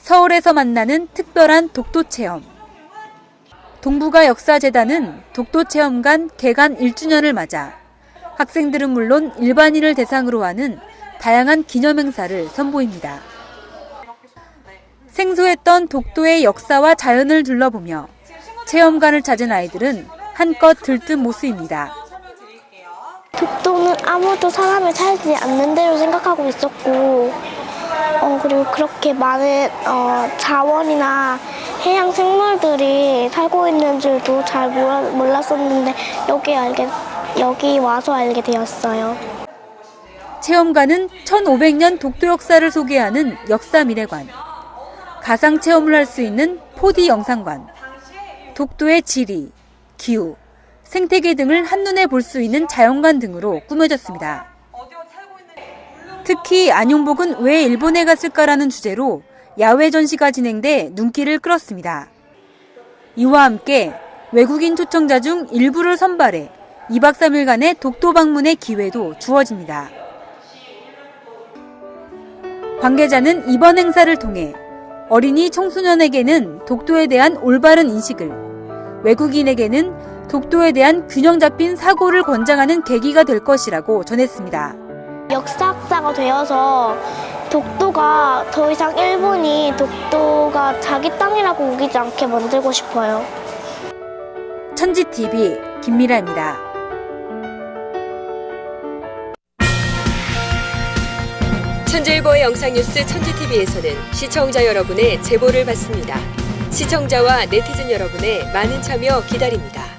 서울에서 만나는 특별한 독도 체험. 동북아 역사재단은 독도 체험관 개관 1주년을 맞아 학생들은 물론 일반인을 대상으로 하는 다양한 기념 행사를 선보입니다. 생소했던 독도의 역사와 자연을 둘러보며 체험관을 찾은 아이들은 한껏 들뜬 모습입니다. 독도는 아무도 사람이 살지 않는 데로 생각하고 있었고, 어, 그리고 그렇게 많은 어, 자원이나 해양 생물들이 살고 있는 줄도 잘 몰랐었는데 여기 알게 여기 와서 알게 되었어요. 체험관은 1500년 독도 역사를 소개하는 역사 미래관, 가상 체험을 할 수 있는 4D 영상관, 독도의 지리, 기후, 생태계 등을 한눈에 볼 수 있는 자연관 등으로 꾸며졌습니다. 특히 안용복은 왜 일본에 갔을까라는 주제로 야외 전시가 진행돼 눈길을 끌었습니다. 이와 함께 외국인 초청자 중 일부를 선발해 2박 3일간의 독도 방문의 기회도 주어집니다. 관계자는 이번 행사를 통해 어린이 청소년에게는 독도에 대한 올바른 인식을, 외국인에게는 독도에 대한 균형 잡힌 사고를 권장하는 계기가 될 것이라고 전했습니다. 역사학자가 되어서 독도가 더 이상 일본이 독도가 자기 땅이라고 우기지 않게 만들고 싶어요. 천지TV 김미라입니다. 천재일보의 영상뉴스 천지TV에서는 시청자 여러분의 제보를 받습니다. 시청자와 네티즌 여러분의 많은 참여 기다립니다.